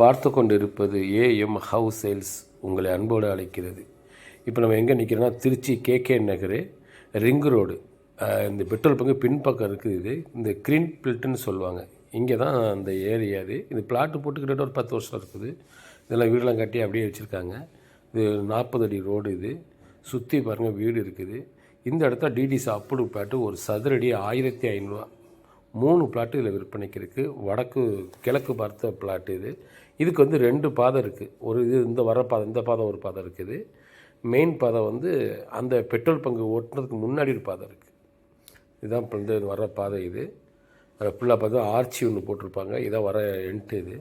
பார்த்து கொண்டு இருப்பது ஏஎம் ஹவுஸ் சேல்ஸ் உங்களை அன்போடு அழைக்கிறது. இப்போ நம்ம எங்கே நிற்கிறோன்னா Trichy K K Nagar ring road. இந்த பெட்ரோல் பங்கு பின்பக்கம் இருக்குது இது. இந்த க்ரீன் பில்ட்டுன்னு சொல்லுவாங்க. இங்கே தான் அந்த ஏரியா இது. இது பிளாட்டு போட்டு கிட்டத்தட்ட ஒரு பத்து வருஷம் இருக்குது. இதெல்லாம் வீடெல்லாம் கட்டி அப்படியே வச்சுருக்காங்க. இது நாற்பது அடி ரோடு இது. சுற்றி பாருங்கள் வீடு இருக்குது. இந்த இடத்த டிடிசி அப்ரூவ் பிளாட்டு ஒரு சதுரடி ஆயிரத்தி ஐநூறுரூவா மூணு பிளாட்டு இதில் விற்பனைக்கு இருக்குது வடக்கு கிழக்கு பார்த்த பிளாட்டு இது. இதுக்கு வந்து ரெண்டு பாதை இருக்குது ஒரு இது இந்த வர பாதை இந்த பாதை ஒரு பாதை இருக்குது மெயின் பாதை வந்து அந்த பெட்ரோல் பங்கு ஓட்டுறதுக்கு முன்னாடி ஒரு பாதை இருக்குது இதுதான் இப்போ வந்து வர பாதை இது. அதில் ஃபுல்லாக பார்த்தா ஆர்ச்சி ஒன்று போட்டிருப்பாங்க. இதான் வர என்ட்டு இது.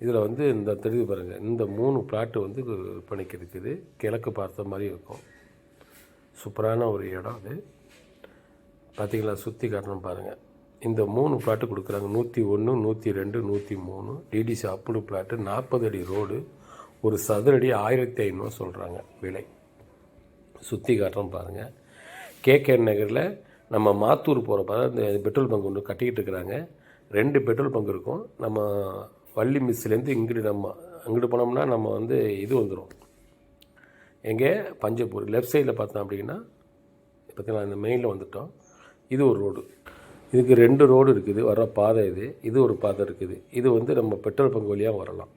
இதில் வந்து இந்த தெரியுது பாருங்கள் இந்த மூணு பிளாட்டு வந்து விற்பனைக்கு இருக்குது கிழக்கு பார்த்த மாதிரி இருக்கும். சூப்பரான ஒரு இடம் அது பார்த்திங்களா சுற்றி காட்டணும் பாருங்கள் இந்த மூணு பிளாட்டு கொடுக்குறாங்க. நூற்றி ஒன்று நூற்றி ரெண்டு நூற்றி மூணு. டிடிசி அப்புடு பிளாட்டு நாற்பது அடி ரோடு ஒரு சதுரடி ஆயிரத்தி ஐநூறு சொல்கிறாங்க விலை. சுற்றி காட்டுறோம் பாருங்கள் கேகே நகரில் நம்ம மாத்தூர் போகிற பாரு இந்த பெட்ரோல் பங்க் ஒன்று கட்டிக்கிட்டு இருக்கிறாங்க. ரெண்டு பெட்ரோல் பங்க் இருக்கும். நம்ம வள்ளி மிஸ்லேருந்து இங்கிட்டு நம்ம அங்கிட்டு போனோம்னா நம்ம வந்து இது வந்துடும் எங்கே? பஞ்சப்பூர் லெஃப்ட் சைடில் பார்த்தோம் அப்படின்னா பார்த்தீங்கன்னா இந்த மெயினில் வந்துட்டோம். இது ஒரு ரோடு இதுக்கு ரெண்டு ரோடு இருக்குது வர பாதை இது இது ஒரு பாதை இருக்குது. இது வந்து நம்ம பெட்ரோல் பங்கு வழியாக வரலாம்.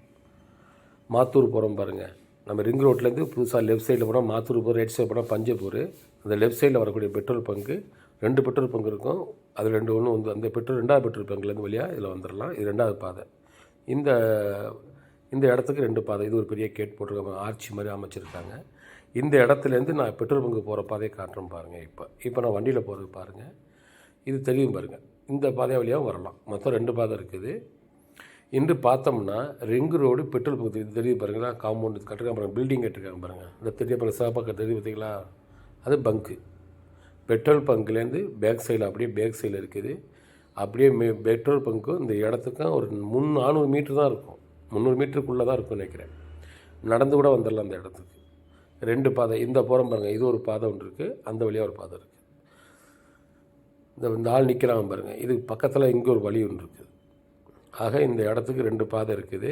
மாத்தூர் போகிறோம் பாருங்கள் நம்ம ரிங் ரோட்லேருந்து புதுசாக லெஃப்ட் சைடில் போனால் மாத்தூர் போகிற ரைட் சைடு போனால் பஞ்சப்பூர் அந்த லெஃப்ட் சைடில் வரக்கூடிய பெட்ரோல் பங்கு ரெண்டு பெட்ரோல் பங்கு இருக்கும். அது ரெண்டு ஒன்று வந்து அந்த பெட்ரோல் ரெண்டாவது பெட்ரோல் பங்குலேருந்து வழியாக இதில் வந்துடலாம் இது ரெண்டாவது பாதை. இந்த இந்த இடத்துக்கு ரெண்டு பாதை. இது ஒரு பெரிய கேட் போட்டிருக்காங்க ஆர்ச்சி மாதிரி அமைச்சிருக்காங்க. இந்த இடத்துலேருந்து நான் பெட்ரோல் பங்கு போகிற பாதையை காட்டுறேன் பாருங்கள் இப்போ. இப்போ நான் வண்டியில் போகிறது பாருங்கள் இது தெரியும் பாருங்கள் இந்த பாதை வழியாகவும் வரலாம். மொத்தம் ரெண்டு பாதை இருக்குது. இன்று பார்த்தோம்னா ரிங் ரோடு பெட்ரோல் பங்கு தெரியுது தெரியுது பாருங்களா? காம்பவுண்டு கட்டிருக்காங்க பாருங்கள் பில்டிங் கட்டிருக்காங்க பாருங்கள் இந்த தெரிய பாருங்கள் சிவப்பாக்க தெரியுது பார்த்தீங்களா? அது பங்கு பெட்ரோல் பங்க்லேருந்து பேக் சைடில் அப்படியே பேக் சைடில் இருக்குது. அப்படியே மே பெட்ரோல் பங்க்கும் இந்த இடத்துக்கும் ஒரு முன் நானூறு மீட்ரு தான் இருக்கும். முந்நூறு மீட்டருக்குள்ளே தான் இருக்கும்னு நினைக்கிறேன். நடந்து கூட வந்துடலாம் அந்த இடத்துக்கு. ரெண்டு பாதை இந்த போகிற பாருங்கள் இது ஒரு பாதை ஒன்று இருக்குது அந்த வழியாக ஒரு பாதை இருக்குது இந்த இந்த ஆள் நிற்கிறாங்க பாருங்கள் இது பக்கத்தில் இங்கே ஒரு வழி ஒன்று இருக்குது. ஆக இந்த இடத்துக்கு ரெண்டு பாதை இருக்குது.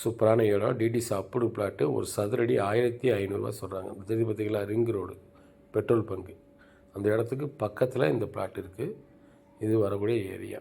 சூப்பரான இடம். டிடி சாப்பிடு பிளாட்டு. ஒரு சதுரடி ஆயிரத்தி ஐநூறுரூவா சொல்கிறாங்க தெரியுது பார்த்திங்களா ரிங் ரோடு. Petrol bunk. அந்த இடத்துக்கு பக்கத்தில் இந்த பிளாட் இருக்குது இது வரக்கூடிய ஏரியா.